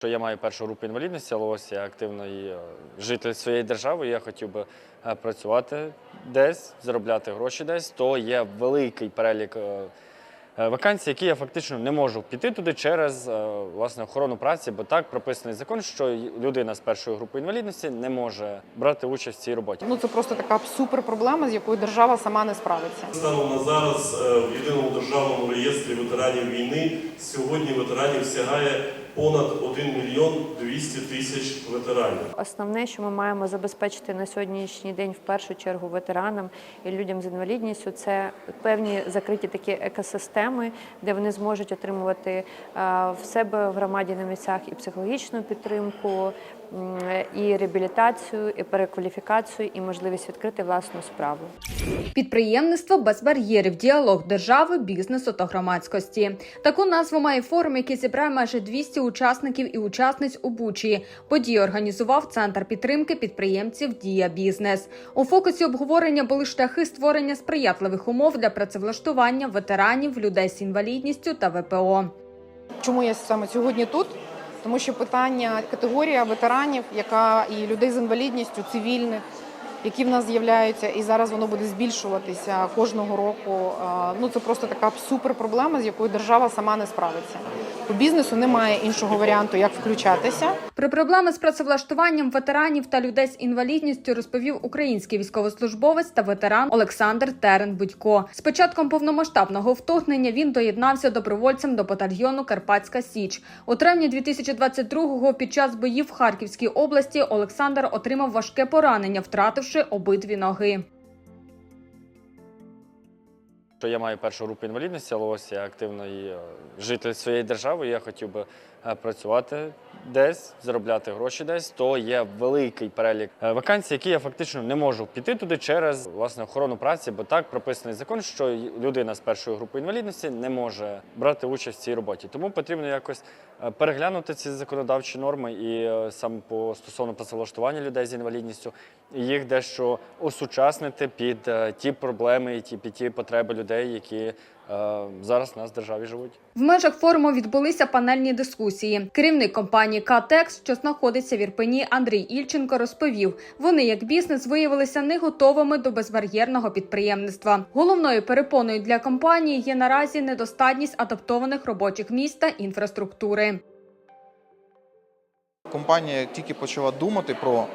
Що я маю першу групу інвалідності, але ось я активний е, житель своєї держави. і Я хотів би е, працювати десь, заробляти гроші десь. То є великий перелік е, вакансій, які я фактично не можу піти туди через власне охорону праці, бо так прописаний закон, що людина з першої групи інвалідності не може брати участь в цій роботі. Ну це просто така супер проблема, з якою держава сама не справиться. Станом на зараз в єдиному державному реєстрі ветеранів війни сьогодні ветеранів сягає понад 1 мільйон 200 тисяч ветеранів. Основне, що ми маємо забезпечити на сьогоднішній день, в першу чергу, ветеранам і людям з інвалідністю, це певні закриті такі екосистеми, де вони зможуть отримувати в себе в громаді на місцях і психологічну підтримку, і реабілітацію, і перекваліфікацію, і можливість відкрити власну справу. Підприємництво без бар'єрів, діалог держави, бізнесу та громадськості. Таку назву має форум, який зібрає майже 200 учасників і учасниць у Бучі. Подію організував центр підтримки підприємців Дія Бізнес. У фокусі обговорення були шляхи створення сприятливих умов для працевлаштування ветеранів, людей з інвалідністю та ВПО. Чому я саме сьогодні тут? Тому що питання категорія ветеранів, яка і людей з інвалідністю, цивільних, які в нас з'являються, і зараз воно буде збільшуватися кожного року. Ну це просто така супер проблема, з якою держава сама не справиться. У бізнесу немає іншого варіанту, як включатися. Про проблеми з працевлаштуванням ветеранів та людей з інвалідністю розповів український військовослужбовець та ветеран Олександр Терен Будько. З початком повномасштабного вторгнення він доєднався добровольцем до батальйону Карпатська Січ. У травні 2022-го під час боїв в Харківській області Олександр отримав важке поранення, втративши обидві ноги. Я маю першу групу інвалідності, але ось я активний е, житель своєї держави. Я хотів би працювати десь, заробляти гроші десь. То є великий перелік е, вакансій, які я фактично не можу піти туди через власне охорону праці, бо так прописаний закон, що людина з першої групи інвалідності не може брати участь в цій роботі. Тому потрібно якось е, переглянути ці законодавчі норми і е, саме по стосовно працевлаштування людей з інвалідністю, їх дещо осучаснити під е, ті проблеми і ті, під ті потреби людей, які е, зараз в нас в державі живуть. В межах форуму відбулися панельні дискусії. Керівник компанії «Катекс», що знаходиться в Ірпені, Андрій Ільченко розповів, вони як бізнес виявилися не готовими до безбар'єрного підприємництва. Головною перепоною для компанії є наразі недостатність адаптованих робочих місць та інфраструктури. Компанія тільки почала думати про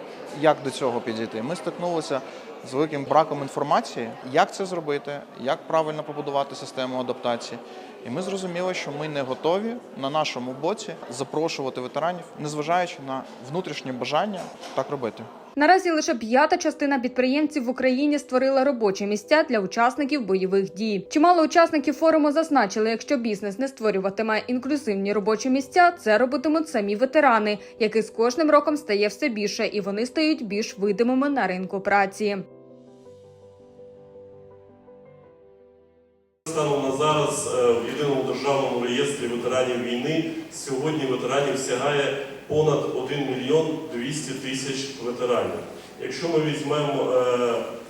як до цього підійти, ми стикнулися з великим браком інформації, як це зробити, як правильно побудувати систему адаптації. І ми зрозуміли, що ми не готові на нашому боці запрошувати ветеранів, незважаючи на внутрішнє бажання так робити. Наразі лише п'ята частина підприємців в Україні створила робочі місця для учасників бойових дій. Чимало учасників форуму зазначили, якщо бізнес не створюватиме інклюзивні робочі місця, це робитимуть самі ветерани, яких з кожним роком стає все більше, і вони стають більш видимими на ринку праці. Ветеранів війни сьогодні ветеранів сягає понад 1 мільйон 200 тисяч ветеранів. Якщо ми візьмемо,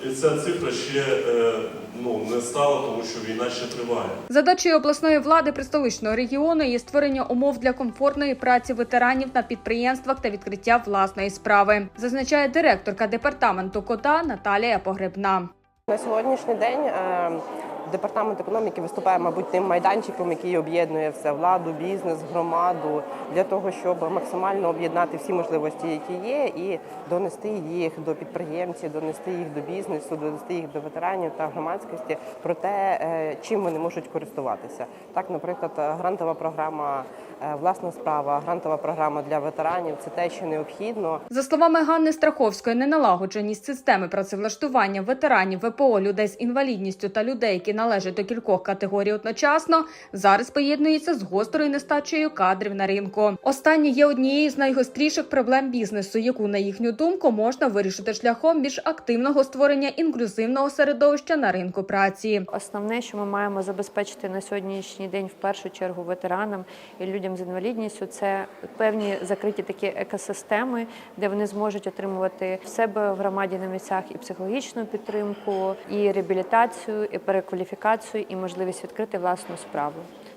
е, ця цифра ще е, ну, не стала, тому що війна ще триває. Задачею обласної влади престоличного регіону є створення умов для комфортної праці ветеранів на підприємствах та відкриття власної справи, зазначає директорка департаменту кота Наталія Погребна. На сьогоднішній день е, департамент економіки виступає, мабуть, тим майданчиком, який об'єднує все владу, бізнес, громаду для того, щоб максимально об'єднати всі можливості, які є, і донести їх до підприємців, донести їх до бізнесу, донести їх до ветеранів та громадськості про те, е, чим вони можуть користуватися. Так, наприклад, грантова програма е, власна справа, грантова програма для ветеранів це те, що необхідно. За словами Ганни Страховської, неналагодженість системи працевлаштування ветеранів ВПО, людей з інвалідністю та людей, які належать до кількох категорій одночасно, зараз поєднується з гострою нестачею кадрів на ринку. Останнє є однією з найгостріших проблем бізнесу, яку, на їхню думку, можна вирішити шляхом більш активного створення інклюзивного середовища на ринку праці. Основне, що ми маємо забезпечити на сьогоднішній день, в першу чергу, ветеранам і людям з інвалідністю, це певні закриті такі екосистеми, де вони зможуть отримувати в себе в громаді на місцях і психологічну підтримку, і реабілітацію, і перекваліфікацію, і можливість відкрити власну справу.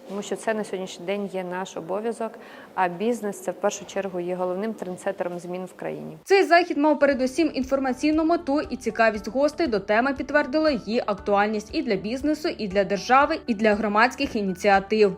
тому що це на сьогоднішній день є наш обов'язок. А бізнес це в першу чергу є головним трендсетером змін в країні. Цей захід мав передусім інформаційну мету і цікавість гостей до теми підтвердила її актуальність і для бізнесу, і для держави, і для громадських ініціатив.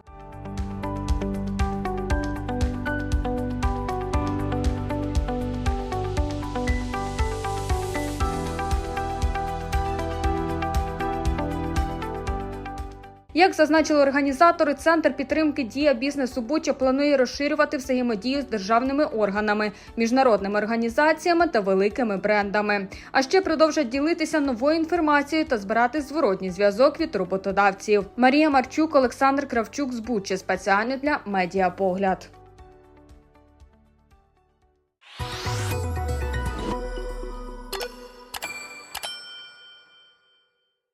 Як зазначили організатори, центр підтримки дія бізнесу Буча планує розширювати взаємодію з державними органами, міжнародними організаціями та великими брендами. А ще продовжать ділитися новою інформацією та збирати зворотній зв'язок від роботодавців. Марія Марчук, Олександр Кравчук з Бучі спеціально для медіапогляд.